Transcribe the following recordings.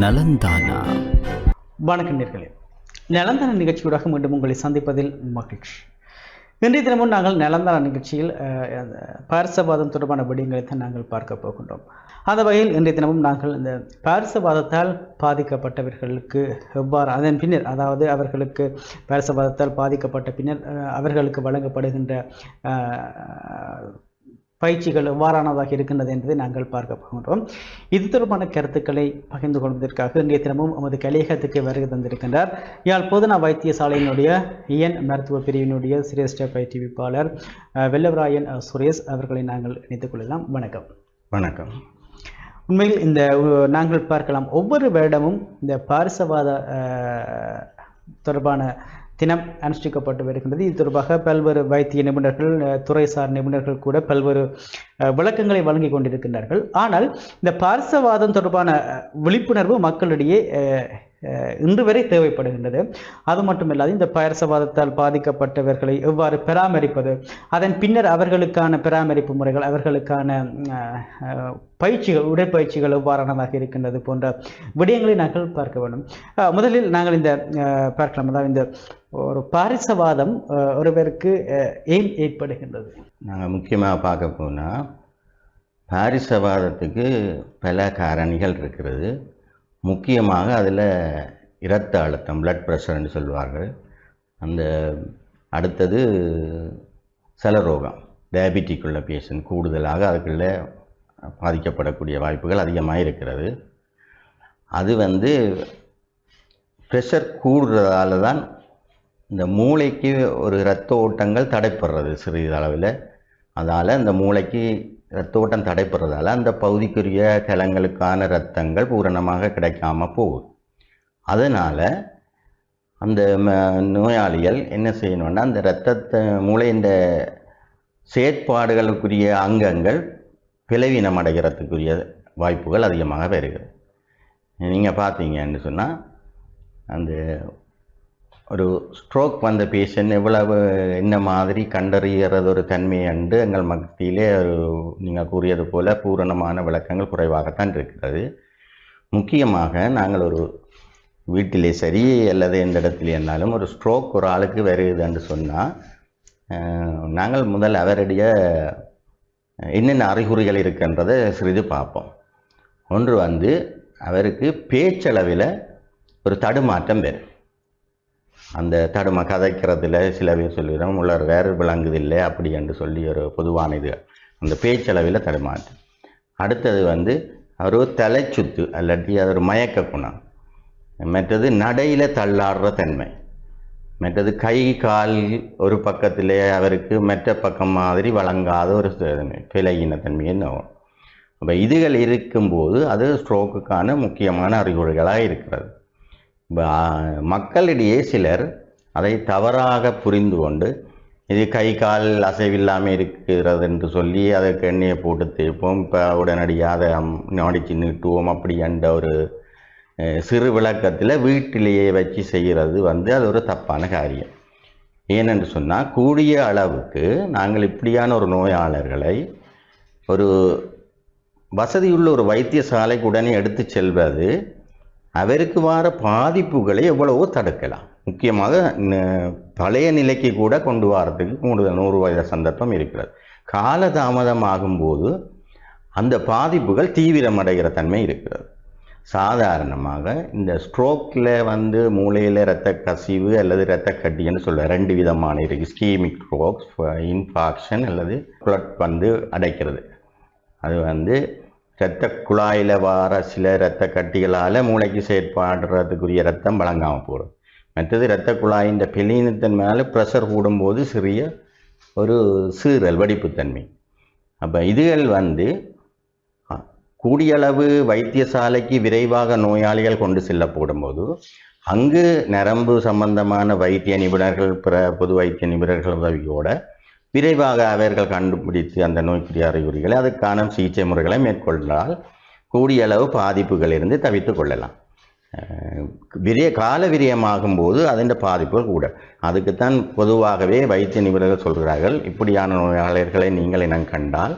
நலந்தானா? வணக்கம் நேர்களே. நலந்தான நிகழ்ச்சியூடாக மீண்டும் உங்களை சந்திப்பதில் மகிழ்ச்சி. இன்றைய தினமும் நாங்கள் நலந்தான நிகழ்ச்சியில் அஹ், பாரசவாதம் தொடர்பான விடயங்களை தான் நாங்கள் பார்க்க போகின்றோம். அந்த வகையில் இன்றைய தினமும் நாங்கள் இந்த பாரசவாதத்தால் பாதிக்கப்பட்டவர்களுக்கு எவ்வாறு அதன் பின்னர் அதாவது அவர்களுக்கு பாரசவாதத்தால் பாதிக்கப்பட்ட பின்னர் அவர்களுக்கு வழங்கப்படுகின்ற அஹ், பயிற்சிகள் எவ்வாறானதாக இருக்கின்றது என்பதை நாங்கள் பார்க்க போகின்றோம். இது தொடர்பான கருத்துக்களை பகிர்ந்து கொள்வதற்காக இன்றைய தினமும் நமது கலையகத்துக்கு வருகை தந்திருக்கின்றார். யாழ் பொதுநா வைத்தியசாலையினுடைய இயன் மருத்துவ பிரிவினுடைய சிரேஷ்ட பயிற்றுவிப்பாளர் வெல்லவராயன் சுரேஷ் அவர்களை நாங்கள் இணைத்துக் கொள்ளலாம். வணக்கம். வணக்கம். உண்மையில் இந்த நாங்கள் பார்க்கலாம். ஒவ்வொரு வருடமும் இந்த பாரிசவாத தொடர்பான தினம் அனுஷ்டிக்கப்பட்டு வருகின்றது. இது தொடர்பாக பல்வேறு வைத்திய நிபுணர்கள் துறைசார் நிபுணர்கள் கூட பல்வேறு விளக்கங்களை வழங்கி கொண்டிருக்கின்றார்கள். ஆனால் இந்த பார்சவாதம் தொடர்பான விழிப்புணர்வு மக்களிடையே இன்று வரை தேவைப்படுகின்றது. அது மட்டுமில்லாது இந்த பயரசவாதத்தால் பாதிக்கப்பட்டவர்களை எவ்வாறு பராமரிப்பது அதன் பின்னர் அவர்களுக்கான பராமரிப்பு முறைகள் அவர்களுக்கான பயிற்சிகள் உடற்பயிற்சிகள் எவ்வாறானதாக இருக்கின்றது போன்ற விடயங்களை நாங்கள் பார்க்க வேண்டும். முதலில் நாங்கள் இந்த பார்க்கலாம். அதாவது இந்த ஒரு பாரிசவாதம் ஒருவருக்கு ஏன் ஏற்படுகின்றது? நாங்கள் முக்கியமாக பார்க்க போனால் பாரிசவாதத்துக்கு பல காரணிகள் இருக்கிறது. முக்கியமாக அதில் இரத்த அழுத்தம் பிளட் ப்ரெஷர்னு சொல்லுவார்கள். அந்த அடுத்தது சலரோகம் டயபிட்டிக் உள்ள பேஷண்ட் கூடுதலாக அதுக்குள்ளே பாதிக்கப்படக்கூடிய வாய்ப்புகள் அதிகமாக இருக்கிறது அது வந்து ப்ரெஷர் கூடுறதால தான் இந்த மூளைக்கு ஒரு இரத்த ஓட்டங்கள் தடைப்படுறது சிறிது அளவில் அதால் இந்த மூளைக்கு ரத்த ஓட்டம் தடைப்படுறதால அந்த பகுதிக்குரிய கலங்களுக்கான ரத்தங்கள் பூரணமாக கிடைக்காம போகும் அதனால் அந்த ம- நோயாளிகள் என்ன செய்யணும்னா அந்த இரத்தத்தை மூளையின் செயற்பாடுகளுக்குரிய அங்கங்கள் பிளவீனம் அடைகிறதுக்குரிய வாய்ப்புகள் அதிகமாக வருகிறது நீங்கள் பார்த்தீங்கன்னு சொன்னால் அந்த ஒரு ஸ்ட்ரோக் வந்த பேஷண்ட் எவ்வளவு என்ன மாதிரி கண்டறிகிறது ஒரு தன்மை அன்று எங்கள் மத்தியிலே ஒரு நீங்கள் கூறியது போல பூரணமான விளக்கங்கள் குறைவாகத்தான் இருக்கிறது. முக்கியமாக நாங்கள் ஒரு வீட்டிலே சரி அல்லது எந்த இடத்துல இருந்தாலும் ஒரு ஸ்ட்ரோக் ஒரு ஆளுக்கு வருதுன்னு சொன்னால் நாங்கள் முதல் அவருடைய என்னென்ன அறிகுறிகள் இருக்குன்றதை சிறிது பார்ப்போம். ஒன்று வந்து அவருக்கு பேச்சளவில் ஒரு தடுமாற்றம் வரும். அந்த தடுமை கதைக்கிறதுல சில பேர் சொல்லிடுறோம் உள்ளர் வேறு விளங்குதில்லை அப்படி என்று சொல்லி ஒரு பொதுவான இது. அந்த பேச்சளவில் தடுமாற்று அடுத்தது வந்து அவர் ஒரு தலைச்சுத்து அல்லாட்டி அது ஒரு மயக்க குணம். மற்றது நடையில் தள்ளாடுற தன்மை. மற்றது கை கால் ஒரு பக்கத்திலே அவருக்கு மற்ற பக்கம் மாதிரி வழங்காத ஒரு பிழையின தன்மை ஆகும் அப்போ இதுகள் இருக்கும்போது அது ஸ்ட்ரோக்குக்கான முக்கியமான அறிகுறிகளாக இருக்கிறது. மக்களிடையே சிலர் அதை தவறாக புரிந்து கொண்டு இது கை கால் அசைவில்லாமல் இருக்கிறது என்று சொல்லி அதற்கு எண்ணெயை போட்டு தேய்ப்போம். இப்போ உடனடியாக அதை நாடிச்சு நீட்டுவோம். அப்படி என்ற ஒரு சிறு விளக்கத்தில் வீட்டிலேயே வச்சு செய்கிறது வந்து அது ஒரு தப்பான காரியம். ஏனென்று சொன்னால் கூடிய அளவுக்கு நாங்கள் இப்படியான ஒரு நோயாளர்களை ஒரு வசதியுள்ள ஒரு வைத்தியசாலைக்கு உடனே எடுத்து செல்வது அவருக்கு வர பாதிப்புகளை எவ்வளவோ தடுக்கலாம். முக்கியமாக பழைய நிலைக்கு கூட கொண்டு வரதுக்கு கூடுதல் நூறு வயது சந்தர்ப்பம் இருக்கிறது. காலதாமதமாகும் போது அந்த பாதிப்புகள் தீவிரமடைகிற தன்மை இருக்கிறது. சாதாரணமாக இந்த ஸ்ட்ரோக்கில் வந்து மூளையில் இரத்த கசிவு அல்லது இரத்த கட்டின்னு சொல்ல ரெண்டு விதமான இருக்குது ஸ்கீமிக் ஸ்ட்ரோக்ஸ் இன்ஃபாக்ஷன் அல்லது blood வந்து அடைக்கிறது. அது வந்து இரத்த குழாயில் வார சில இரத்த கட்டிகளால் மூளைக்கு செயற்பாடுறதுக்குரிய ரத்தம் வழங்காமல் போகிறது மற்றது இரத்த குழாயின் பெலினத்தின் மேலே ப்ரெஷர் கூடும்போது சிறிய ஒரு சீறல் வடிப்புத்தன்மை. அப்போ இதுகள் வந்து கூடியளவு வைத்தியசாலைக்கு விரைவாக நோயாளிகள் கொண்டு செல்லப்படும்போது அங்கு நரம்பு சம்பந்தமான வைத்திய நிபுணர்கள் பிற பொது வைத்திய நிபுணர்கள் உதவியோட விரைவாக அவர்கள் கண்டுபிடித்து அந்த நோய்க்குரிய அறிகுறிகளை அதுக்கான சிகிச்சை முறைகளை மேற்கொண்டால் கூடிய அளவு பாதிப்புகளிலிருந்து தவித்து கொள்ளலாம். விரிய கால விரியமாகும் போது அதன் பாதிப்புகள் கூட. அதுக்குத்தான் பொதுவாகவே வைத்திய நிபுணர்கள் சொல்கிறார்கள் இப்படியான நோயாளர்களை நீங்கள் இனம் கண்டால்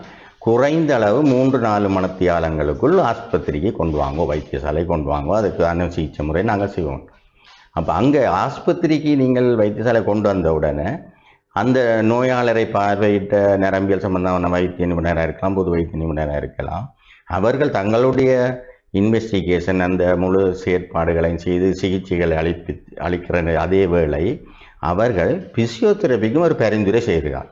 குறைந்த அளவு மூன்று நாலு மணத்தியாலங்களுக்குள் ஆஸ்பத்திரிக்கு கொண்டு வாங்கோ வைத்தியசாலை கொண்டு வாங்கோ அதுக்கான சிகிச்சை முறை நாங்கள் செய்வோம். அப்போ அங்கே ஆஸ்பத்திரிக்கு நீங்கள் வைத்தியசாலை கொண்டு வந்த உடனே அந்த நோயாளரை பார்வையிட்ட நரம்பியல் சம்பந்தமான வைத்திய நிபுணராக இருக்கலாம் பொது வைத்திய நிபுணராக இருக்கலாம். அவர்கள் தங்களுடைய இன்வெஸ்டிகேஷன் அந்த முழு செயற்பாடுகளையும் செய்து சிகிச்சைகளை அளிப்பி அளிக்கிற அதே வேளை அவர்கள் பிசியோதெரபிக்கும் ஒரு பரிந்துரை செய்கிறார்.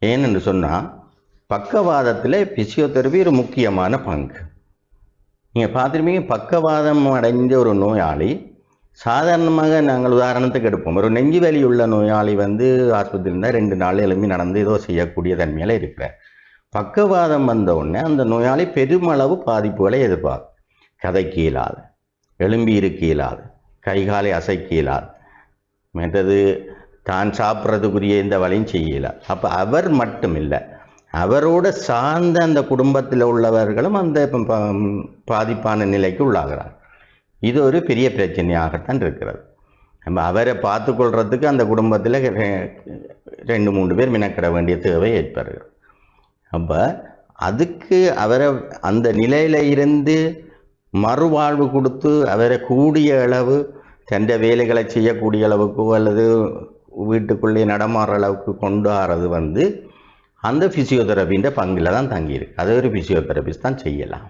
ஏனென்று சொன்னால் பக்கவாதத்தில் பிசியோதெரபி ஒரு முக்கியமான பங்கு. நீங்கள் பார்த்துருப்பீங்க பக்கவாதம் அடைஞ்ச ஒரு நோயாளி சாதாரணமாக நாங்கள் உதாரணத்துக்கு எடுப்போம். ஒரு நெஞ்சு வலி உள்ள நோயாளி வந்து ஆஸ்பத்திரியில் இருந்தால் ரெண்டு நாள் எழும்பி நடந்து ஏதோ செய்யக்கூடிய தன்மையில் இருக்கிறார். பக்கவாதம் வந்த உடனே அந்த நோயாளி பெருமளவு பாதிப்புகளை எதிர்பார்க்கும். கதைக்கு இயலாது எலும்பி இருக்க இயலாது கைகாலை அசைக்க இயலாது மற்றது தான் சாப்பிட்றதுக்குரிய இந்த வழியும் செய்யல அப்போ அவர் மட்டும் இல்லை அவரோட சார்ந்த அந்த குடும்பத்தில் உள்ளவர்களும் அந்த பாதிப்பான நிலைக்கு உள்ளாகிறார் இது ஒரு பெரிய பிரச்சனையாகத்தான் இருக்கிறது. நம்ம அவரை பார்த்து கொள்றதுக்கு அந்த குடும்பத்தில் ரெண்டு மூணு பேர் மினக்கிட வேண்டிய தேவை ஏற்படுகிறது. அப்போ அதுக்கு அவரை அந்த நிலையில் இருந்து மறுவாழ்வு கொடுத்து அவரை கூடிய அளவு தந்த வேலைகளை செய்யக்கூடிய அளவுக்கு அல்லது வீட்டுக்குள்ளே நடமாடுற அளவுக்கு கொண்டு வரது வந்து அந்த ஃபிசியோதெரபின்ற பங்கில் தான் தங்கியிருக்கு. அது ஒரு ஃபிசியோதெரபிஸ்ட் தான் செய்யலாம்.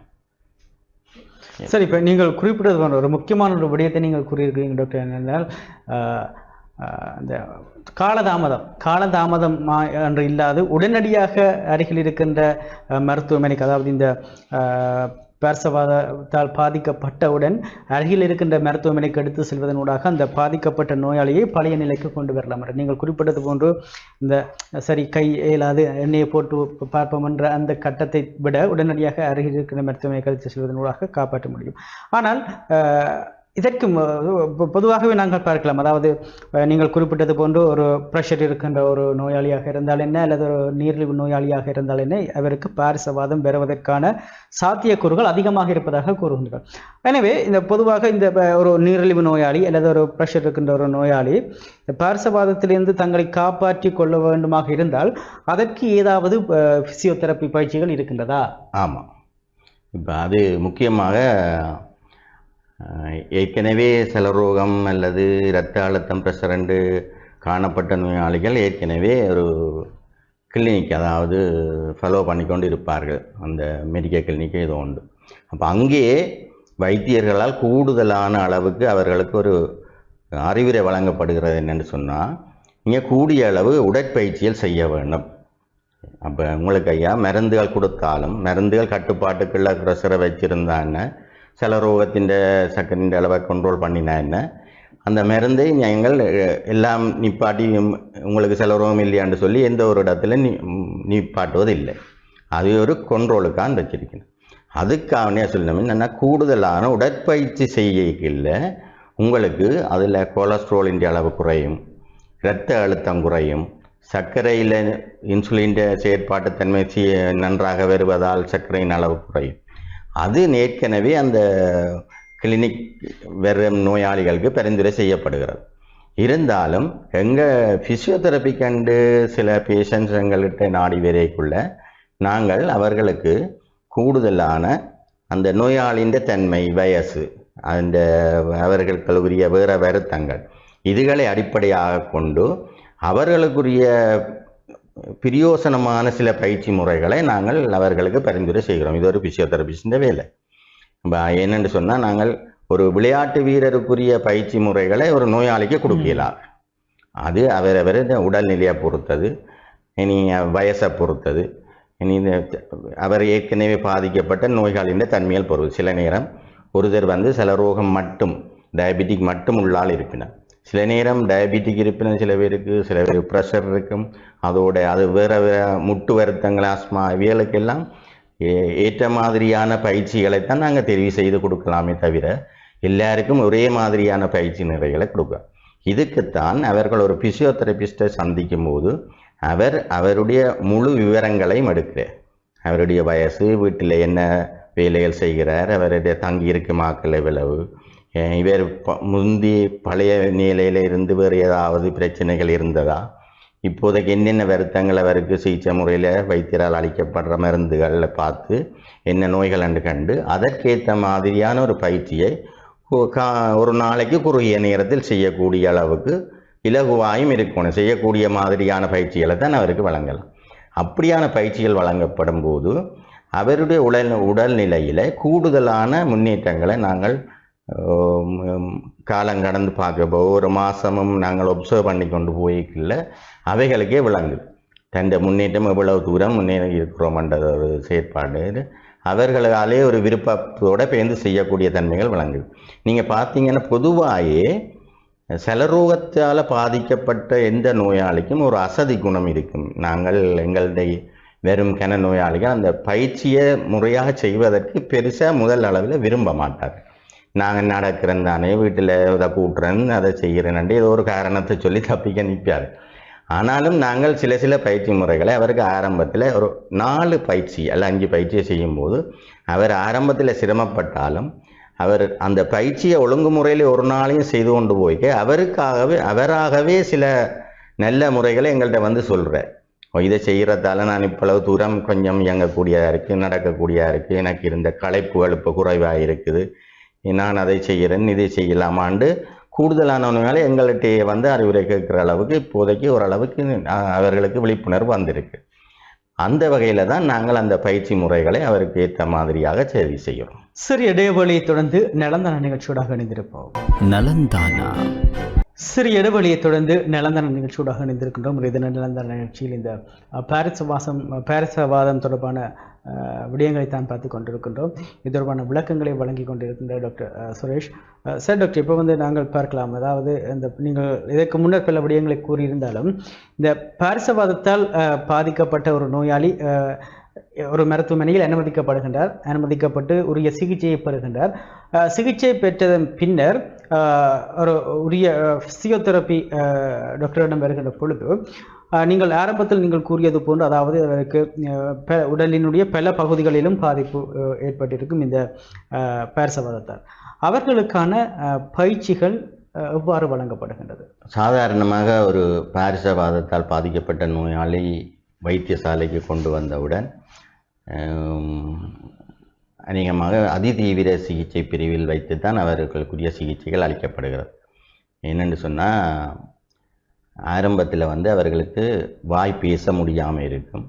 சரி இப்போ நீங்கள் குறிப்பிட்டது ஒரு முக்கியமான ஒரு விடயத்தை நீங்கள் கூறியிருக்கிறீங்க டாக்டர் என்னென்றால் இந்த காலதாமதம் காலதாமதம் என்று இல்லாது உடனடியாக அருகில் இருக்கின்ற மருத்துவமனைக்கு அதாவது இந்த பேர்சவாதத்தால் பாதிக்கப்பட்டவுடன் அருகில் இருக்கின்ற மருத்துவமனைக்கு எடுத்து செல்வதனூடாக அந்த பாதிக்கப்பட்ட நோயாளியை பழைய நிலைக்கு கொண்டு வரலாம். நீங்கள் குறிப்பிட்டது போன்று இந்த சரி கை இயலாது எண்ணெயை போட்டு பார்ப்போம் என்ற அந்த கட்டத்தை விட உடனடியாக அருகில் இருக்கின்ற மருத்துவமனை கழித்து செல்வதனூடாக காப்பாற்ற முடியும். ஆனால் இதற்கு பொதுவாகவே நாங்கள் பார்க்கலாம். அதாவது நீங்கள் குறிப்பிட்டது போன்று ஒரு ப்ரெஷர் இருக்கின்ற ஒரு நோயாளியாக இருந்தால் என்ன அல்லது ஒரு நீரிழிவு நோயாளியாக இருந்தால் என்ன அவருக்கு பாரிசவாதம் பெறுவதற்கான சாத்தியக்கூறுகள் அதிகமாக இருப்பதாக கூறுகின்றனர். எனவே இந்த பொதுவாக இந்த ஒரு நீரிழிவு நோயாளி அல்லது ஒரு ப்ரெஷர் இருக்கின்ற ஒரு நோயாளி இந்த பாரிசவாதத்திலிருந்து தங்களை காப்பாற்றிக் கொள்ள வேண்டுமாக இருந்தால் அதற்கு ஏதாவது பிசியோதெரப்பி பயிற்சிகள் இருக்கின்றதா? ஆமாம் இப்போ அது முக்கியமாக ஏற்கனவே ஏற்கனவே செலரோகம் அல்லது இரத்த அழுத்தம் பிரஷரண்டு காணப்பட்ட நோயாளிகள் ஏற்கனவே ஒரு கிளினிக் அதாவது ஃபாலோ பண்ணிக்கொண்டு இருப்பார்கள். அந்த மெடிக்கல் கிளினிக் ஏதோ உண்டு அப்போ அங்கேயே வைத்தியர்களால் கூடுதலான அளவுக்கு அவர்களுக்கு ஒரு அறிவுரை வழங்கப்படுகிறது என்னென்னு சொன்னால் நீங்கள் கூடிய அளவு உடற்பயிற்சிகள் செய்ய வேண்டும். அப்போ உங்களுக்கு ஐயா மருந்துகள் கொடுத்தாலும் மருந்துகள் கட்டுப்பாட்டுக்குள்ள ப்ரெஷரை வச்சுருந்தாங்க என்ன சில ரோகத்தின் சக்கரின் அளவை கண்ட்ரோல் பண்ணினா என்ன? அந்த மருந்தை நீங்கள் எல்லாம் நிப்பாட்டியும் உங்களுக்கு சில ரோகம் இல்லையான்னு சொல்லி எந்த ஒரு இடத்துல நி நிப்பாட்டுவது இல்லை அது ஒரு கொண்ட்ரோலுக்கான் வச்சிருக்கணும். அதுக்காகனே சொல்லணும் என்னென்னா கூடுதலான உடற்பயிற்சி செய்யல உங்களுக்கு அதில் கொலஸ்ட்ராலின் அளவு குறையும் இரத்த அழுத்தம் குறையும் சர்க்கரையில் இன்சுலின் செயற்பாட்டு தன்மை நன்றாக வருவதால் சர்க்கரையின் அளவு குறையும். அது ஏற்கனவே அந்த கிளினிக் வெறும் நோயாளிகளுக்கு பரிந்துரை செய்யப்படுகிறது. இருந்தாலும் எங்கள் ஃபிசியோதெரப்பி கண்டு சில பேஷண்ட்ஸ் எங்கள்கிட்ட நாடி வரைக்குள்ள நாங்கள் அவர்களுக்கு கூடுதலான அந்த நோயாளின் தன்மை வயசு அந்த அவர்களுக்குரிய வேறு வேற வருத்தங்கள் இதுகளை அடிப்படையாக கொண்டு அவர்களுக்குரிய பிரியோசனமான சில பயிற்சி முறைகளை நாங்கள் அவர்களுக்கு பரிந்துரை செய்கிறோம். இது ஒரு பிசியோதெரபிஸ்டின் வேலை. இப்போ என்னென்னு சொன்னால் நாங்கள் ஒரு விளையாட்டு வீரருக்குரிய பயிற்சி முறைகளை ஒரு நோயாளிக்கு கொடுக்கலாம். அது அவரவர் உடல்நிலையை பொறுத்தது இனி வயசை பொறுத்தது இனி இந்த அவர் ஏற்கனவே பாதிக்கப்பட்ட நோய்களின் தன்மையில் பொறுத்து சில நேரம் ஒருத்தர் வந்து சில ரோகம் மட்டும் டயபெட்டிக் மட்டும் உள்ளால் இருப்பினர். சில நேரம் டயபெட்டிக் இருப்பினர் சில பேருக்கு சில பேர் ப்ரெஷர் இருக்கும். அதோட அது வேறு வேறு முட்டு வருத்தங்கள் ஆஸ்மா இவைகளுக்கெல்லாம் ஏ- ஏற்ற மாதிரியான பயிற்சிகளை தான் நாங்கள் தெரிவு செய்து கொடுக்கலாமே தவிர எல்லாருக்கும் ஒரே மாதிரியான பயிற்சி நிறைகளை கொடுக்க. இதுக்குத்தான் அவர்கள் ஒரு பிசியோதெரபிஸ்டை சந்திக்கும் போது அவர் அவருடைய முழு விவரங்களையும் எடுக்கிறார். அவருடைய வயசு வீட்டில் என்ன வேலைகள் செய்கிறார் அவருடைய தங்கியிருக்கும் ஆக்கள் எவ்வளவு இவர் ப- முந்தி பழைய நிலையில் இருந்து வேறு ஏதாவது பிரச்சனைகள் இருந்ததா? இப்போதைக்கு என்னென்ன வருத்தங்கள் அவருக்கு சிகிச்சை முறையில் வைத்தியரால் அளிக்கப்படுற மருந்துகளை பார்த்து என்ன நோய்கள் என்று கண்டு அதற்கேற்ற மாதிரியான ஒரு பயிற்சியை கா- ஒரு நாளைக்கு குறுகிய நேரத்தில் செய்யக்கூடிய அளவுக்கு இலகுவாயும் இருக்கணும். செய்யக்கூடிய மாதிரியான பயிற்சிகளை தான் அவருக்கு வழங்கலாம். அப்படியான பயிற்சிகள் வழங்கப்படும் போது அவருடைய உடல் உடல்நிலையில் கூடுதலான முன்னேற்றங்களை நாங்கள் காலம் கடந்து பார்க்க ஒரு மாதமும் நாங்கள் ஒப்சர்வ் பண்ணி கொண்டு போய்க்கல அவைகளுக்கே விளங்குது தந்த முன்னேற்றம் எவ்வளவு தூரம் முன்னேறி இருக்கிறோம்ன்ற ஒரு செயற்பாடு அவர்களாலே ஒரு விருப்பத்தோட பேர்ந்து செய்யக்கூடிய தன்மைகள் விளங்குது நீங்கள் பார்த்தீங்கன்னா பொதுவாகவே செலரோகத்தால் பாதிக்கப்பட்ட எந்த நோயாளிக்கும் ஒரு அசதி குணம் இருக்கும் நாங்கள் எங்களுடைய வெறும் கன நோயாளிகள் அந்த பயிற்சியை முறையாக செய்வதற்கு பெருசாக முதல் அளவில் விரும்ப மாட்டார் நாங்கள் நடக்கிறேன் தானே வீட்டில் இதை கூட்டுறேன் அதை செய்கிறேன் ஏதோ ஒரு காரணத்தை சொல்லி தப்பிக்க நிற்பார். ஆனாலும் நாங்கள் சில சில பயிற்சி முறைகளை அவருக்கு ஆரம்பத்தில் ஒரு நாலு பயிற்சி அல்ல அஞ்சு பயிற்சியை செய்யும்போது அவர் ஆரம்பத்தில் சிரமப்பட்டாலும் அவர் அந்த பயிற்சியை ஒழுங்கு முறையில் ஒரு நாளையும் செய்து கொண்டு போய்க்க அவருக்காகவே அவராகவே சில நல்ல முறைகளை எங்கள்கிட்ட வந்து சொல்கிறார் இதை செய்கிறதால நான் இவ்வளவு தூரம் கொஞ்சம் இயங்கக்கூடியதாக இருக்குது நடக்கக்கூடியதாக இருக்குது எனக்கு இருந்த களைப்புகள் இப்போ குறைவாக இருக்குது. நான் அதை செய்கிறேன் இதை செய்யலாமாண்டு கூடுதலானவனால எங்கள்கிட்ட வந்து அறிவுரை கேட்குற அளவுக்கு இப்போதைக்கு ஓரளவுக்கு அவர்களுக்கு விழிப்புணர்வு வந்திருக்கு. அந்த வகையில் தான் நாங்கள் அந்த பயிற்சி முறைகளை அவருக்கு ஏற்ற மாதிரியாக சரி செய்கிறோம். சிறிய இடைவெளியை தொடர்ந்து நலந்தான நிகழ்ச்சியோடாக இணைந்திருப்போம். நலந்தானா? சிறிய இடைவெளியை தொடர்ந்து நிலந்தன நிகழ்ச்சியோடாக இணைந்திருக்கின்றோம். ஒரு தின நிலந்தன நிகழ்ச்சியில் இந்த அஹ், பாரிஸ் வாசம் அஹ், பாரிஸ் வாதம் தொடர்பான விடயங்களை தான் பார்த்து கொண்டிருக்கின்றோம். இது தொடர்பான விளக்கங்களை வழங்கி கொண்டிருக்கின்ற டாக்டர் சுரேஷ். சார் டாக்டர் இப்போ வந்து நாங்கள் பார்க்கலாம். அதாவது இந்த நீங்கள் இதற்கு முன்னர் பல விடயங்களை கூறியிருந்தாலும் இந்த பாரிசவாதத்தால் பாதிக்கப்பட்ட ஒரு நோயாளி ஒரு மருத்துவமனையில் அனுமதிக்கப்படுகின்றார். அனுமதிக்கப்பட்டு உரிய சிகிச்சையை பெறுகின்றார். சிகிச்சை பெற்றதன் பின்னர் ஒரு உரிய ஃபிசியோதெரப்பி டாக்டரிடம் வருகின்ற பொழுது நீங்கள் ஆரம்பத்தில் நீங்கள் கூறியது போன்று அதாவது அவருக்கு உடலினுடைய பல பகுதிகளிலும் பாதிப்பு ஏற்பட்டிருக்கும் இந்த பேரசவாதத்தால் அவர்களுக்கான பயிற்சிகள் எவ்வாறு வழங்கப்படுகின்றது? சாதாரணமாக ஒரு பாரிசவாதத்தால் பாதிக்கப்பட்ட நோயாளி வைத்தியசாலைக்கு கொண்டு வந்தவுடன் அநேகமாக அதிதீவிர சிகிச்சை பிரிவில் வைத்து தான் அவர்களுக்குரிய சிகிச்சைகள் அளிக்கப்படுகிறது. என்னென்னு சொன்னால் ஆரம்பத்தில் வந்து அவர்களுக்கு வாய் பேச முடியாமல் இருக்கும்.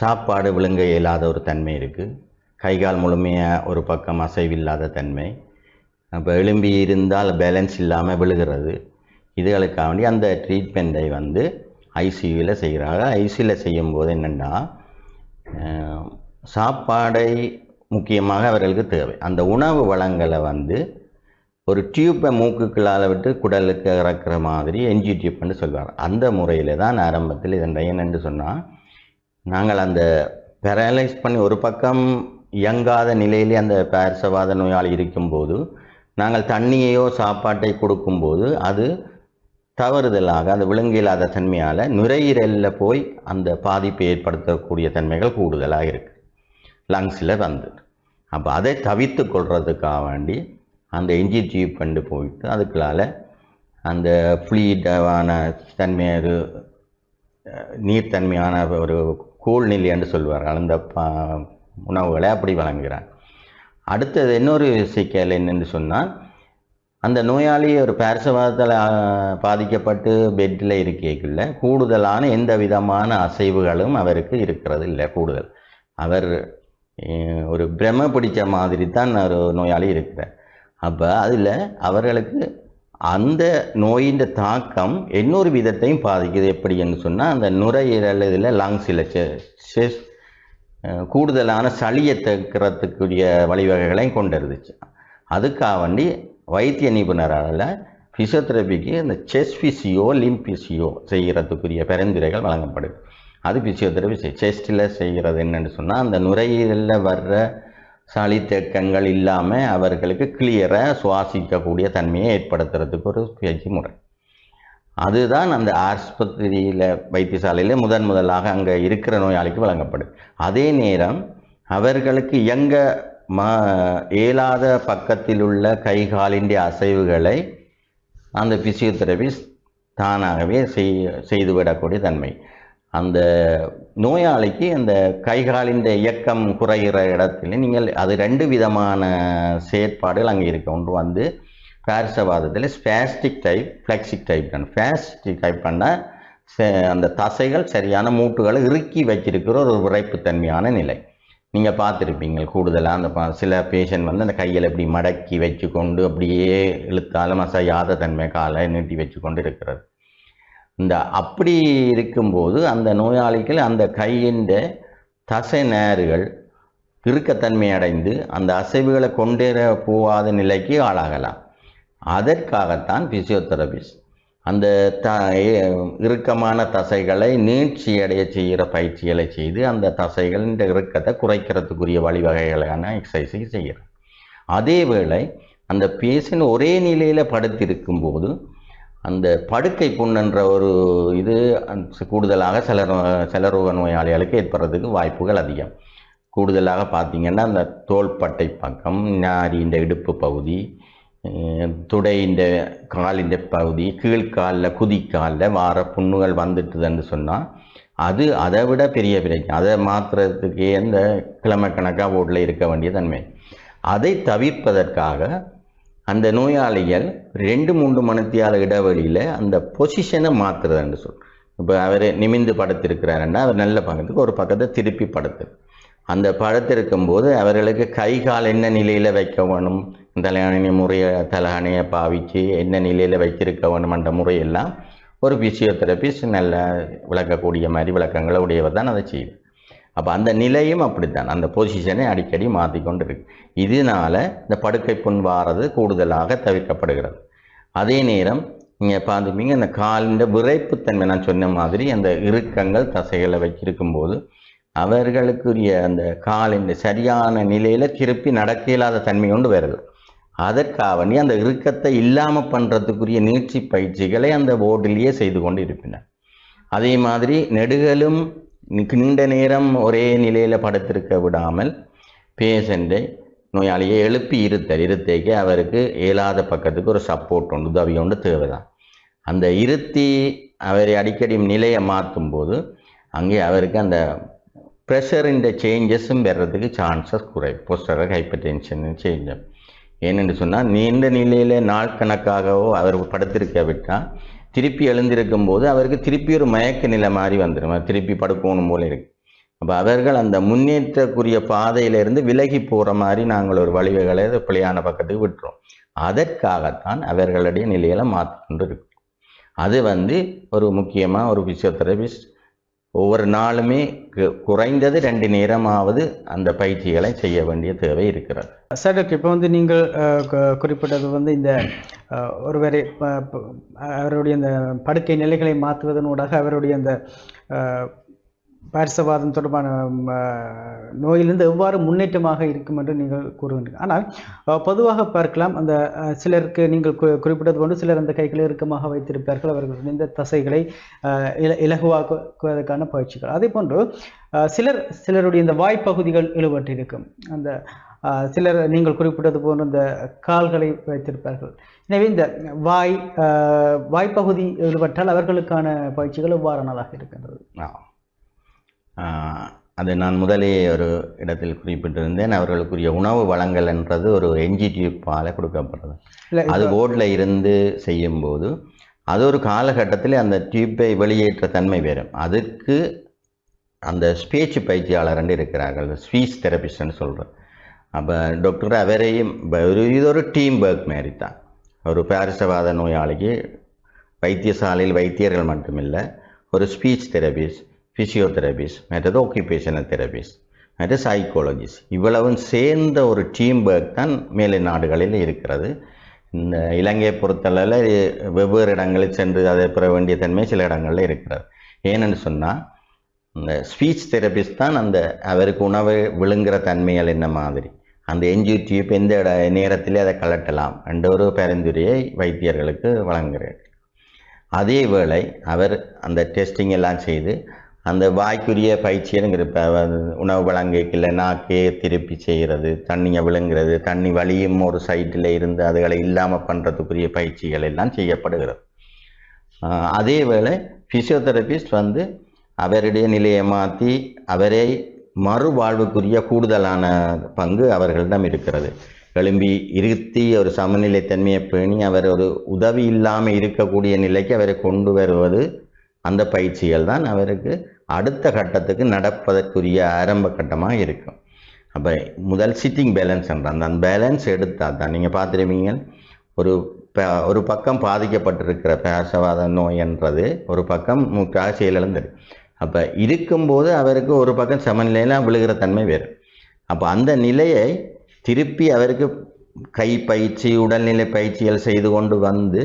சாப்பாடு விழுங்க இயலாத ஒரு தன்மை இருக்குது கைகால் முழுமையாக ஒரு பக்கம் அசைவில்லாத தன்மை. அப்போ எலும்பி இருந்தால் பேலன்ஸ் இல்லாமல் விழுகிறது. இதுகளுக்காக வேண்டி அந்த ட்ரீட்மெண்ட்டை வந்து ஐசியூவில் செய்கிறாங்க ஐசியூவில் செய்யும்போது என்னென்னா சாப்பாடை முக்கியமாக அவர்களுக்கு தேவை. அந்த உணவு வளங்களை வந்து ஒரு டியூப்பை மூக்குக்குள்ளால் விட்டு குடலுக்கு இறக்குற மாதிரி என்ஜி டியூப்னு சொல்வார் அந்த முறையில் தான் ஆரம்பத்தில் இதன் என்னென்று சொன்னால் நாங்கள் அந்த பேரலைஸ் பண்ணி ஒரு பக்கம் இயங்காத நிலையிலே அந்த பேரசவாத நோயாளி இருக்கும்போது நாங்கள் தண்ணியையோ சாப்பாட்டை கொடுக்கும்போது அது தவறுதலாக அந்த விலங்கில்லாத தன்மையால் நுரையீரலில் போய் அந்த பாதிப்பை ஏற்படுத்தக்கூடிய தன்மைகள் கூடுதலாக இருக்குது லங்ஸில் வந்து. அப்போ அதை தவிர்த்து கொள்றதுக்காக வேண்டி அந்த இஞ்சி ஜீப் கொண்டு போயிட்டு அதுக்குள்ளால அந்த ஃப்ளீடான தன்மை ஒரு நீர்த்தன்மையான ஒரு கூழ்நிலை என்று சொல்வார்கள் அந்த உணவுகளை அப்படி வழங்குகிறார். அடுத்தது இன்னொரு சிக்கல் என்னென்னு சொன்னால் அந்த நோயாளி ஒரு பேரசவாதத்தில் பாதிக்கப்பட்டு பெட்டில் இருக்கைக்குள்ள கூடுதலான எந்த விதமான அசைவுகளும் அவருக்கு இருக்கிறது இல்லை கூடுதல். அவர் ஒரு பிரம பிடிச்ச மாதிரி தான் ஒரு நோயாளி இருக்கிறார். அப்போ அதில் அவர்களுக்கு அந்த நோயின் தாக்கம் இன்னொரு விதத்தையும் பாதிக்குது. எப்படின்னு சொன்னால் அந்த நுரையீரல் இதில் லங்ஸில் செஸ் கூடுதலான சளியை தக்கிறதுக்குரிய வழிவகைகளையும் கொண்டு இருந்துச்சு அதுக்காக வேண்டி வைத்திய நிபுணரால் ஃபிசியோதெரபிக்கு இந்த செஸ் ஃபிசியோ லிம் ஃபிசியோ செய்கிறதுக்குரிய பரிந்துரைகள் வழங்கப்படுது. அது ஃபிசியோதெரபி செஸ்டில் செய்கிறது என்னென்னு சொன்னால் அந்த நுரையீரலில் வர்ற சளி தேக்கங்கள் இல்லாமல் அவர்களுக்கு கிளியராக சுவாசிக்கக்கூடிய தன்மையை ஏற்படுத்துறதுக்கு ஒரு பயிற்சி முறை. அதுதான் அந்த ஆஸ்பத்திரியில் வைத்தியசாலையில் முதன் முதலாக அங்கே இருக்கிற நோயாளிக்கு வழங்கப்படும். அதே நேரம் அவர்களுக்கு இயங்க ம இயலாத பக்கத்தில் உள்ள கை காலின்ற அசைவுகளை அந்த பிசியோதெரபிஸ்ட் தானாகவே செய் செய்துவிடக்கூடிய தன்மை. அந்த நோயாளிக்கு அந்த கைகாலின் இயக்கம் குறைகிற இடத்துல நீங்கள் அது ரெண்டு விதமான செயற்பாடுகள் அங்கே இருக்கு. ஒன்று வந்து பாரிசவாதத்தில் ஸ்பேஸ்டிக் டைப் ஃப்ளெக்சிக் டைப் ஃபேஸ்டிக் டைப் பண்ணால் அந்த தசைகள் சரியான மூட்டுகளை இறுக்கி வச்சிருக்கிற ஒரு விரைப்புத்தன்மையான நிலை. நீங்கள் பார்த்துருப்பீங்க கூடுதலாக அந்த பா- சில பேஷண்ட் வந்து அந்த கையில் இப்படி மடக்கி வச்சு கொண்டு அப்படியே இழுத்தாலும் அசையாத தன்மை காலை நீட்டி வச்சு கொண்டு இருக்கிறது. இந்த அப்படி இருக்கும்போது அந்த நோயாளிகள் அந்த கையின் தசை நேர்கள் இறுக்கத்தன்மை அடைந்து அந்த அசைவுகளை கொண்டேற போகாத நிலைக்கு ஆளாகலாம். அதற்காகத்தான் பிசியோதெரபிஸ்ட் அந்த த இறுக்கமான தசைகளை நீட்சி அடைய செய்கிற பயிற்சிகளை செய்து அந்த தசைகளின் இறுக்கத்தை குறைக்கிறதுக்குரிய வழிவகைகளான எக்ஸசைஸை செய்கிறேன் அதே வேளை அந்த பேஷண்ட் ஒரே நிலையில் படுத்திருக்கும் போது அந்த படுக்கை புண்ணுன்ற ஒரு இது கூடுதலாக சிலர் சிலரோக சில நோயாளிகளுக்கு ஏற்படுறதுக்கு வாய்ப்புகள் அதிகம். கூடுதலாக பார்த்தீங்கன்னா அந்த தோள்பட்டை பக்கம் நாரியின் இடுப்பு பகுதி துடையின்ற துடையின் காலின் பகுதி கீழ்காலில் குதிக்காலில் வார புண்ணுகள் வந்துட்டுதுன்னு சொன்னால் அது அதை விட பெரிய பிரச்சனை. அதை மாற்றுறதுக்கே அந்த கிழமை கணக்காக ஓட்டில் இருக்க வேண்டிய தன்மை. அதை தவிர்ப்பதற்காக அந்த நோயாளிகள் ரெண்டு மூன்று மணித்தியால இடைவெளியில் அந்த பொசிஷனை மாற்றுறதுன்னு சொல் இப்போ அவர் நிமிந்து படுத்திருக்கிறாருன்னா அவர் நல்ல பக்கத்துக்கு ஒரு பக்கத்தை திருப்பி படுத்து அந்த படுத்திருக்கும் போது அவர்களுக்கு கை கால் என்ன நிலையில் வைக்க வேணும்? தலையணை முறையை தலையணையை பாவிச்சு என்ன நிலையில் வைத்திருக்க வேணும் என்ற முறையெல்லாம் ஒரு ஃபிசியோதெரபிஸ்ட் நல்ல விளக்கக்கூடிய மாதிரி விளக்கங்களை உடையவர் தான் அதை செய்யும் அப்போ அந்த நிலையும் அப்படித்தான். அந்த பொசிஷனை அடிக்கடி மாற்றிக்கொண்டு இருக்கு இதனால இந்த படுக்கை புண் வாரது கூடுதலாக தவிர்க்கப்படுகிறது. அதே நேரம் நீங்கள் பார்த்துப்பீங்க அந்த காலின் விரைப்புத்தன்மை நான் சொன்ன மாதிரி அந்த இறுக்கங்கள் தசைகளை வச்சிருக்கும் போது அவர்களுக்குரிய அந்த காலின் சரியான நிலையில் திருப்பி நடக்க இல்லாத தன்மை கொண்டு வருது. அதற்காக வேண்டி அந்த இறுக்கத்தை இல்லாமல் பண்ணுறதுக்குரிய நீட்சி பயிற்சிகளை அந்த போர்டிலேயே செய்து கொண்டு இருப்பினர். அதே மாதிரி நெடுகலும் நீண்ட நேரம் ஒரே நிலையில் படுத்திருக்க விடாமல் பேஷண்ட்டை நோயாளியை எழுப்பி இருத்தல் இருத்தைக்கு அவருக்கு இயலாத பக்கத்துக்கு ஒரு சப்போர்ட் உண்டு உதவி ஒன்று தேவைதான். அந்த இருத்தி அவரை அடிக்கடி நிலையை மாற்றும் போது அங்கே அவருக்கு அந்த ப்ரெஷரின் சேஞ்சஸும் வர்றதுக்கு சான்சஸ் குறை. பொஸ்டரல் ஹைப்பர் டென்ஷன் சேஞ்ச் ஏனென்று சொன்னால் நீண்ட நிலையில் நாள் கணக்காகவோ அவர் படுத்திருக்க விட்டால் திருப்பி எழுந்திருக்கும் போது அவருக்கு திருப்பி ஒரு மயக்க நிலை மாதிரி வந்துடும் திருப்பி படுக்கணும் போல இருக்கு. அப்போ அவர்கள் அந்த முன்னேற்றக்குரிய பாதையிலிருந்து விலகி போகிற மாதிரி நாங்கள் ஒரு வழிவுகளை பிள்ளையான பக்கத்துக்கு விட்டுறோம். அதற்காகத்தான் அவர்களுடைய நிலையில மாற்றிக்கொண்டு இருக்கோம் அது வந்து ஒரு முக்கியமாக ஒரு பிசியோதெரபிஸ்ட் ஒவ்வொரு நாளுமே கு- குறைந்தது ரெண்டு நேரமாவது அந்த பயிற்சிகளை செய்ய வேண்டிய தேவை இருக்கிறது. சார் டாக்டர் இப்போ வந்து நீங்கள் குறிப்பிட்டது வந்து இந்த ஒருவரை அவருடைய அந்த படுக்கை நிலைகளை மாற்றுவதனூடாக அவருடைய அந்த பாரிசவாதம் தொடர்பான நோயிலிருந்து எவ்வாறு முன்னேற்றமாக இருக்கும் என்று நீங்கள் கூறுகின்றீர்கள். ஆனால் பொதுவாக பார்க்கலாம் அந்த சிலருக்கு நீங்கள் குறிப்பிட்டது போன்று சிலர் அந்த கைகளை இறுக்கமாக வைத்திருப்பார்கள். அவர்கள் இந்த தசைகளை இல இலகுவாக்குவதற்கான பயிற்சிகள். அதே போன்று சிலர் சிலருடைய இந்த வாய்ப்பகுதிகள் இழுபட்டிருக்கும். அந்த சிலர் நீங்கள் குறிப்பிட்டது போன்ற இந்த கால்களை வைத்திருப்பார்கள். எனவே இந்த வாய் வாய்ப்பகுதி இழுபட்டால் அவர்களுக்கான பயிற்சிகள் எவ்வாறானதாக இருக்கின்றது? அது நான் முதலே ஒரு இடத்தில் குறிப்பிட்டிருந்தேன். அவர்களுக்குரிய உணவு வழங்கல் என்றது ஒரு என்ஜிடியூப்பால் கொடுக்கப்படுறது. அது போர்டில் இருந்து செய்யும்போது அது ஒரு காலகட்டத்தில் அந்த டியூப்பை வெளியேற்ற தன்மை வரும் அதுக்கு அந்த ஸ்பீச் பயிற்சியாளர் இருக்கிறார்கள். ஸ்பீச் தெரபிஸ்ட்னு சொல்கிறோம் அப்போ டாக்டர் அவரையும் ஒரு இது ஒரு டீம் ஒர்க் மாதிரி தான். ஒரு பாரிசவாத நோயாளிக்கு வைத்தியசாலையில் வைத்தியர்கள் மட்டுமில்லை ஒரு ஸ்பீச் தெரபிஸ்ட் ஃபிசியோதெரபிஸ்ட் மற்றது ஒக்கிபேஷனல் தெரபிஸ்ட் மற்ற சைக்காலஜிஸ்ட் இவ்வளவும் சேர்ந்த ஒரு டீம் ஒர்க் தான் மேலை நாடுகளில் இருக்கிறது. இந்த இலங்கையை பொறுத்தளவில் வெவ்வேறு இடங்களில் சென்று அதை பெற வேண்டிய தன்மை சில இடங்களில் இருக்கிறது. ஏன்னு சொன்னால் இந்த ஸ்பீச் தெரபிஸ்ட் தான் அந்த அவருக்கு உணவை விழுங்குற தன்மைகள் என்ன மாதிரி. அந்த என்ஜி டியூப் எந்த இட நேரத்திலே அதை கலட்டலாம் என்ற ஒரு பரிந்துரையை வைத்தியர்களுக்கு வழங்குகிறார் அதே வேளை அவர் அந்த டெஸ்டிங் எல்லாம் செய்து அந்த வாய்க்குரிய பயிற்சிகளுங்கிற இப்போ உணவு வழங்கிக்கல நாக்கே திருப்பி செய்கிறது தண்ணியை விழுங்கிறது தண்ணி வழியும் ஒரு சைட்டில் இருந்து அதுகளை இல்லாமல் பண்ணுறதுக்குரிய பயிற்சிகள் எல்லாம் செய்யப்படுகிறது. அதே வேளை ஃபிசியோதெரபிஸ்ட் வந்து அவருடைய நிலையை மாற்றி அவரை மறுவாழ்வுக்குரிய கூடுதலான பங்கு அவர்களிடம் இருக்கிறது. எழும்பி இருத்தி ஒரு சமநிலை தன்மையை பேணி அவர் ஒரு உதவி இல்லாமல் இருக்கக்கூடிய நிலைக்கு அவரை கொண்டு வருவது அந்த பயிற்சிகள் தான் அவருக்கு அடுத்த கட்டத்துக்கு நடப்பதற்குரிய ஆரம்ப கட்டமாக இருக்கும். அப்போ முதல் சிட்டிங் பேலன்ஸ் என்றால் அந்த பேலன்ஸ் எடுத்தால் தான் நீங்கள் பார்த்துருவீங்க ஒரு ஒரு பக்கம் பாதிக்கப்பட்டிருக்கிற பேசவாத நோய் என்றது ஒரு பக்கம் முற்றாக செயலிழந்தது அப்போ இருக்கும்போது அவருக்கு ஒரு பக்கம் சமநிலையில் விழுகிற தன்மை வேறு. அப்போ அந்த நிலையை திருப்பி அவருக்கு கை பயிற்சி உடல்நிலை பயிற்சிகள் செய்து கொண்டு வந்து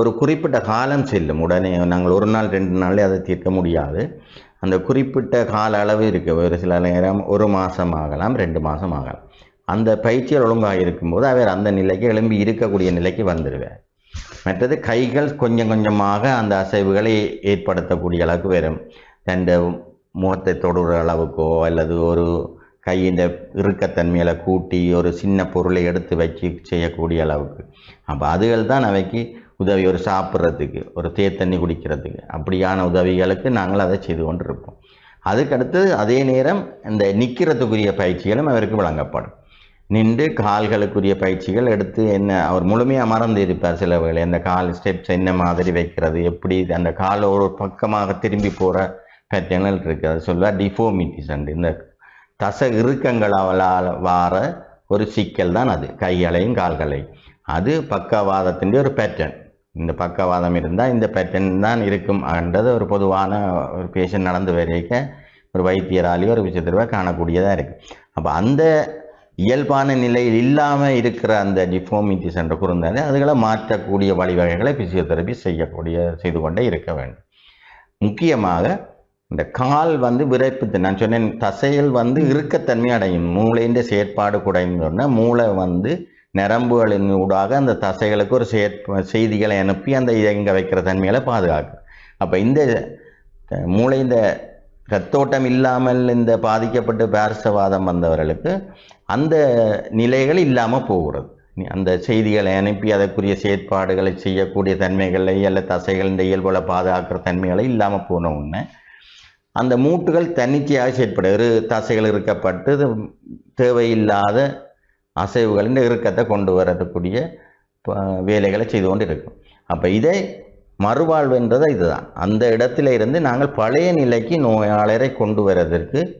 ஒரு குறிப்பிட்ட காலம் செல்லும். உடனே நாங்கள் ஒரு நாள் ரெண்டு நாளே அதை தீர்க்க முடியாது. அந்த குறிப்பிட்ட கால அளவு இருக்குது ஒரு சில நேரம் ஒரு மாதம் ஆகலாம் ரெண்டு மாதம் ஆகலாம். அந்த பயிற்சிகள் ஒழுங்காக இருக்கும்போது அவர் அந்த நிலைக்கு எழும்பி இருக்கக்கூடிய நிலைக்கு வந்துடுவார் மற்றது கைகள் கொஞ்சம் கொஞ்சமாக அந்த அசைவுகளை ஏற்படுத்தக்கூடிய அளவுக்கு வரும். தன் முகத்தை தொடுற அளவுக்கோ அல்லது ஒரு கையின் இறுக்கத்தன்மையில கூட்டி ஒரு சின்ன பொருளை எடுத்து வச்சு செய்யக்கூடிய அளவுக்கு. அப்போ அதுகள் தான் அவைக்கு உதவி ஒரு சாப்பிட்றதுக்கு ஒரு தேத்தண்ணி குடிக்கிறதுக்கு. அப்படியான உதவிகளுக்கு நாங்கள் அதை செய்து கொண்டு இருப்போம் அதுக்கடுத்து அதே நேரம் இந்த நிற்கிறதுக்குரிய பயிற்சிகளும் அவருக்கு வழங்கப்படும். நின்று கால்களுக்குரிய பயிற்சிகள் எடுத்து என்ன அவர் முழுமையாக மறந்து இருப்பார் சில வேளை. அந்த கால் ஸ்டெப்ஸ் என்ன மாதிரி வைக்கிறது எப்படி அந்த கால் ஒரு பக்கமாக திரும்பி போகிற பேட்டர்னல் இருக்குது அது சொல்லுவார் டிஃபோமிட்டிஸ் அண்டு இந்த தச இறுக்கங்களால் வார ஒரு சிக்கல் தான் அது. கைகளையும் கால்களையும். அது பக்கவாதத்தின் ஒரு பேட்டர்ன் இந்த பக்கவாதம் இருந்தால் இந்த பேட்டர்ன் தான் இருக்கும் என்றது ஒரு பொதுவான ஒரு பேஷண்ட் நடந்து வரைக்க ஒரு வைத்தியராலேயோ ஒரு விசித்திரவோ காணக்கூடியதாக இருக்குது அப்போ அந்த இயல்பான நிலையில் இல்லாமல் இருக்கிற அந்த டிஃபார்மிட்டிஸ் என்ற குறுந்தாலே அதுகளை மாற்றக்கூடிய வழிவகைகளை பிசியோதெரபி செய்யக்கூடிய செய்து கொண்டே இருக்க வேண்டும். முக்கியமாக இந்த கால் வந்து விரைப்பு நான் சொன்னேன் தசைகள் வந்து இறுக்கத்தன்மை அடையும். மூளையின் செயற்பாடு குடையும் சொன்னால் மூளை வந்து நரம்புகளின் ஊடாக அந்த தசைகளுக்கு ஒரு செய்திகளை அனுப்பி அந்த இயங்க வைக்கிற தன்மைகளை பாதுகாக்கும். அப்போ இந்த மூளை இந்த ரத்தோட்டம் இல்லாமல் இந்த பாதிக்கப்பட்டு பாரசவாதம் வந்தவர்களுக்கு அந்த நிலைகள் இல்லாமல் போகிறது. அந்த செய்திகளை அனுப்பி அதற்குரிய செயற்பாடுகளை செய்யக்கூடிய தன்மைகளை அல்ல தசைகள் இந்த இயல்புல பாதுகாக்கிற தன்மைகளை இல்லாமல் போன உடனே அந்த மூட்டுகள் தன்னிச்சையாக செயற்படும். இரு தசைகள் இருக்கப்பட்டு தேவையில்லாத அசைவுகளின் இறுக்கத்தை கொண்டு வரக்கூடிய ப- வேலைகளை செய்து கொண்டு இருக்கும் அப்போ இதை மறுவாழ்வுன்றது இதுதான். அந்த இடத்துல இருந்து நாங்கள் பழைய நிலைக்கு நோயாளரை கொண்டு வரதற்கு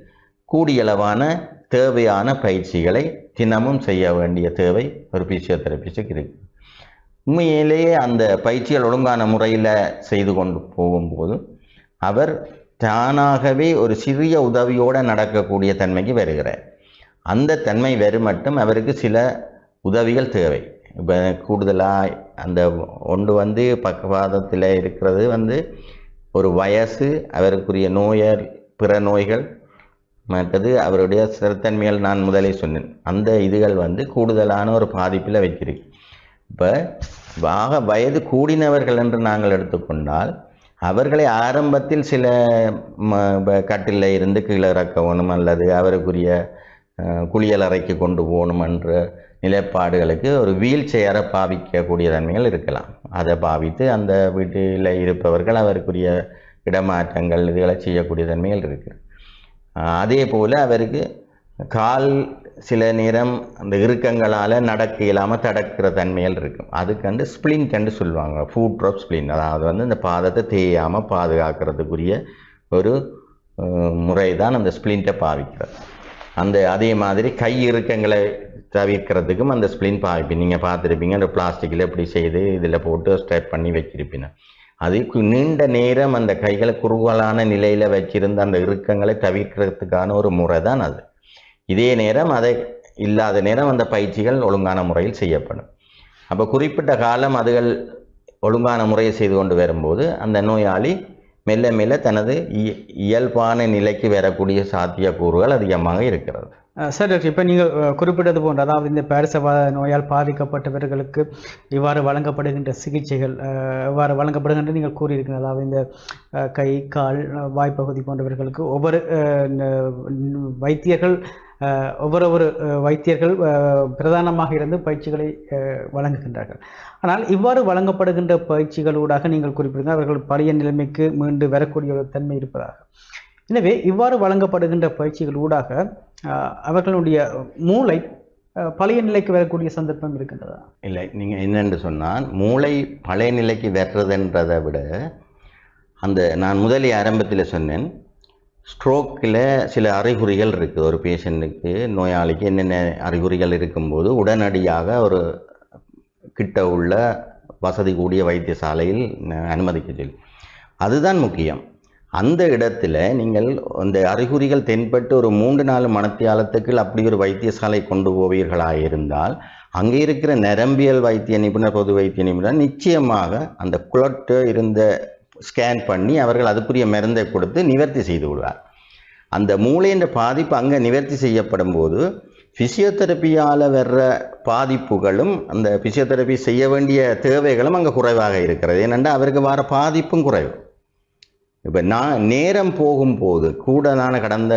கூடியளவான தேவையான பயிற்சிகளை தினமும் செய்ய வேண்டிய தேவை ஒரு பிசியோதெரபிஸ்டுக்கு இருக்கு. உண்மையிலேயே அந்த பயிற்சிகள் ஒழுங்கான முறையில் செய்து கொண்டு போகும்போது அவர் தானாகவே ஒரு சிறிய உதவியோடு நடக்கக்கூடிய தன்மைக்கு வருகிறார். அந்த தன்மை வரும் மட்டும் அவருக்கு சில உதவிகள் தேவை. இப்போ கூடுதலாக அந்த ஒன்று வந்து பக்கவாதத்தில் இருக்கிறது வந்து ஒரு வயசு அவருக்குரிய நோயர் பிற நோய்கள் மற்றது அவருடைய சிறுத்தன்மைகள் நான் முதலே சொன்னேன். அந்த இதுகள் வந்து கூடுதலான ஒரு பாதிப்பில் வைக்கிறேன் இப்போ வாக வயது கூடினவர்கள் என்று நாங்கள் எடுத்துக்கொண்டால் அவர்களை ஆரம்பத்தில் சில ம இருந்து கீழே இறக்கணும் அல்லது அவருக்குரிய குளியல் அறைக்கு கொண்டு போகணும் என்ற நிலைப்பாடுகளுக்கு ஒரு வீல் சேரை பாவிக்கக்கூடிய தன்மைகள் இருக்கலாம். அதை பாவித்து அந்த வீட்டில் இருப்பவர்கள் அவருக்குரிய இடமாற்றங்கள் இதுகளை செய்யக்கூடிய தன்மைகள் இருக்குது அதே போல் அவருக்கு கால் சில நேரம் அந்த இறுக்கங்களால் நடக்க இல்லாமல் தடக்கிற தன்மைகள் இருக்கும். அதுக்கு வந்து ஸ்ப்ளிண்ட் சொல்லுவாங்க. ஃபுட் ட்ராப் ஸ்ப்ளின் அதாவது வந்து இந்த பாதத்தை தேயாமல் பாதுகாக்கிறதுக்குரிய ஒரு முறை தான் அந்த ஸ்ப்ளிண்ட்டை பாவிக்கிறது. அந்த அதே மாதிரி கை இறுக்கங்களை தவிர்க்கிறதுக்கும் அந்த ஸ்ப்ளின் பாய்ப்பு. நீங்கள் பார்த்துருப்பீங்க அந்த பிளாஸ்டிக்கில் இப்படி செய்து இதில் போட்டு ஸ்ட்ரைப் பண்ணி வச்சிருப்பீங்க. அது நீண்ட நேரம் அந்த கைகளை குறுகலான நிலையில் வச்சிருந்த அந்த இறுக்கங்களை தவிர்க்கிறதுக்கான ஒரு முறை தான் அது. இதே நேரம் அதை இல்லாத நேரம் அந்த பயிற்சிகள் ஒழுங்கான முறையில் செய்யப்படும். அப்போ குறிப்பிட்ட காலம் அதுகள் ஒழுங்கான முறையை செய்து கொண்டு வரும்போது அந்த நோயாளி மெல்ல மெல்ல தனது இயல்பான நிலைக்கு வரக்கூடிய சாத்தியக்கூறுகள் அதிகமாக இருக்கிறது. சார் டாக்டர் இப்போ நீங்கள் குறிப்பிட்டது போன்ற அதாவது இந்த பேரசவாத நோயால் பாதிக்கப்பட்டவர்களுக்கு இவ்வாறு வழங்கப்படுகின்ற சிகிச்சைகள் இவ்வாறு வழங்கப்படுகின்ற நீங்கள் கூறியிருக்கிறீங்க அதாவது இந்த கை கால் வாய்ப்பகுதி போன்றவர்களுக்கு ஒவ்வொரு வைத்தியர்கள் ஒவ்வொரு ஒரு வைத்தியர்கள் பிரதானமாக இருந்து பயிற்சிகளை வழங்குகின்றார்கள். ஆனால் இவ்வாறு வழங்கப்படுகின்ற பயிற்சிகளூடாக நீங்கள் குறிப்பிடுங்கள் அவர்கள் பழைய நிலைமைக்கு மீண்டு வரக்கூடிய ஒரு தன்மை இருப்பதாக. எனவே இவ்வாறு வழங்கப்படுகின்ற பயிற்சிகள் ஊடாக அவர்களுடைய மூளை பழைய நிலைக்கு வரக்கூடிய சந்தர்ப்பம் இருக்கின்றதா? இல்லை நீங்கள் என்னென்று சொன்னால் மூளை பழைய நிலைக்கு வர்றதுன்றதை விட அந்த நான் முதலில் ஆரம்பத்தில் சொன்னேன் ஸ்ட்ரோக்கில் சில அறிகுறிகள் இருக்குது ஒரு பேஷண்ட்டுக்கு நோயாளிக்கு என்னென்ன அறிகுறிகள் இருக்கும்போது உடனடியாக ஒரு கிட்ட உள்ள வசதி கூடிய வைத்தியசாலையில் அனுமதிக்க சொல்லி. அதுதான் முக்கியம். அந்த இடத்துல நீங்கள் அந்த அறிகுறிகள் தென்பட்டு ஒரு மூன்று நாலு மணத்தியாலத்துக்கு அப்படி ஒரு வைத்தியசாலை கொண்டு போவீர்களாக இருந்தால் அங்கே இருக்கிற நரம்பியல் வைத்திய நிபுணர் பொது வைத்திய நிபுணர் நிச்சயமாக அந்த குளட்டு இருந்த ஸ்கேன் பண்ணி அவர்கள் அதுக்குரிய மருந்தை கொடுத்து நிவர்த்தி செய்து விடுவார். அந்த மூளைன்ற பாதிப்பு அங்கே நிவர்த்தி செய்யப்படும் போது ஃபிசியோதெரப்பியால் வர்ற பாதிப்புகளும் அந்த ஃபிசியோதெரப்பி செய்ய வேண்டிய தேவைகளும் அங்கே குறைவாக இருக்கிறது. ஏனென்றால் அவருக்கு வர பாதிப்பும் குறைவு. இப்போ நான் நேரம் போகும்போது கூட நான் கடந்த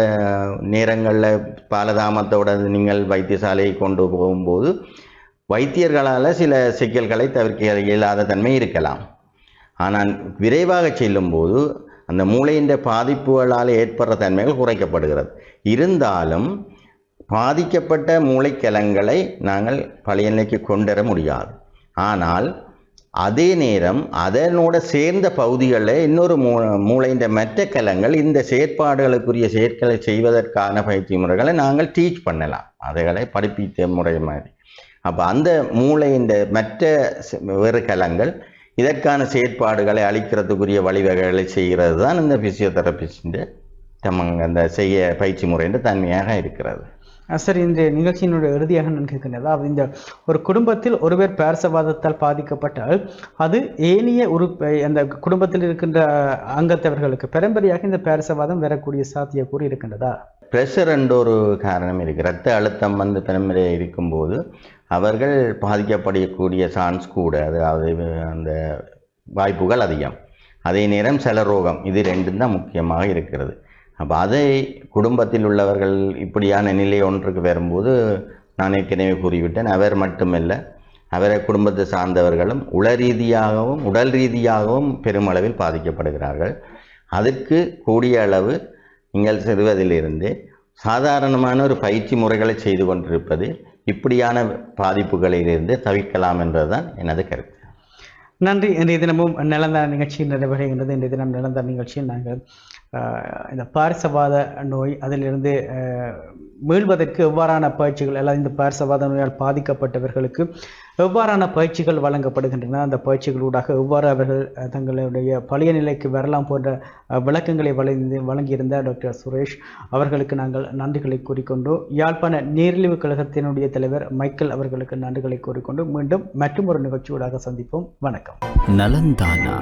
நேரங்களில் பாலதாமத்தோட நீங்கள் வைத்தியசாலையை கொண்டு போகும்போது வைத்தியர்களால் சில சிக்கல்களை தவிர்க்க இயலாத தன்மை இருக்கலாம். ஆனால் விரைவாக செல்லும்போது அந்த மூளையின் பாதிப்புகளால் ஏற்படுற தன்மைகள் குறைக்கப்படுகிறது. இருந்தாலும் பாதிக்கப்பட்ட மூளைக்கலங்களை நாங்கள் பழைய நிலைக்கு கொண்டு வர முடியாது. ஆனால் அதே நேரம் அதனோட சேர்ந்த பகுதிகளில் இன்னொரு மூ மூளையின் மற்ற கலங்கள் இந்த செயற்பாடுகளுக்குரிய செயற்களை செய்வதற்கான பயிற்சி முறைகளை நாங்கள் டீச் பண்ணலாம். அதைகளை படிப்பித்த முறை மாதிரி. அப்போ அந்த மூளையின் மற்ற வேறு கலங்கள் இதற்கான செயற்பாடுகளை அளிக்கிறதுக்குரிய வழிவகைகளை செய்கிறது தான் இந்த பிசியோதெரபிஸ்டின் தமங்க அந்த செய்ய பயிற்சி முறைன்ற தன்மையாக இருக்கிறது. சரி இந்த நிகழ்ச்சியினுடைய இறுதியாக நான் கேட்கிறேன் அதாவது இந்த ஒரு குடும்பத்தில் ஒருவர் பேரசவாதத்தால் பாதிக்கப்பட்டால் அது ஏனைய உறுப்பை அந்த குடும்பத்தில் இருக்கின்ற அங்கத்தவர்களுக்கு பெரும்படியாக இந்த பேரசவாதம் வரக்கூடிய சாத்தியக்கூறு இருக்கின்றதா? ப்ரெஷர் என்ற ஒரு காரணம் இருக்குது ரத்த அழுத்தம் வந்து பெரும்படியாக இருக்கும்போது அவர்கள் பாதிக்கப்படக்கூடிய சான்ஸ் கூட அதாவது அந்த வாய்ப்புகள் அதிகம். அதே நேரம் செல ரோகம் இது ரெண்டும் தான் முக்கியமாக இருக்கிறது. அப்போ அதை குடும்பத்தில் உள்ளவர்கள் இப்படியான நிலை ஒன்றுக்கு வரும்போது நான் ஏற்கனவே கூறிவிட்டேன் அவர் மட்டுமல்ல அவரை குடும்பத்தை சார்ந்தவர்களும் உள ரீதியாகவும் உடல் ரீதியாகவும் பெருமளவில் பாதிக்கப்படுகிறார்கள். அதற்கு கூடிய அளவு நீங்கள் சிறுவதிலிருந்து சாதாரணமான ஒரு பயிற்சி முறைகளை செய்து கொண்டிருப்பது இப்படியான பாதிப்புகளிலிருந்து தவிர்க்கலாம் என்பதுதான் எனது கருத்து. நன்றி. இன்றைய தினமும் நிலந்த நிகழ்ச்சி நிறைவடைகின்றது இன்றைய தினம் நிலந்த நிகழ்ச்சியில் நாங்கள் இந்த பாரிசவாத நோய் அதிலிருந்து மீள்வதற்கு எவ்வாறான பயிற்சிகள் அல்லது இந்த பாரிசவாத நோயால் பாதிக்கப்பட்டவர்களுக்கு எவ்வாறான பயிற்சிகள் வழங்கப்படுகின்றன? அந்த பயிற்சிகளூடாக எவ்வாறு அவர்கள் தங்களுடைய பழைய நிலைக்கு வரலாம் போன்ற விளக்கங்களை வழங்கி வழங்கியிருந்த டாக்டர் சுரேஷ் அவர்களுக்கு நாங்கள் நன்றிகளை கூறிக்கொண்டு யாழ்ப்பாண நீரிழிவு கழகத்தினுடைய தலைவர் மைக்கேல் அவர்களுக்கு நன்றிகளை கூறிக்கொண்டு மீண்டும் மற்றும் ஒரு நிகழ்ச்சியூடாக சந்திப்போம். வணக்கம். நலந்தானா.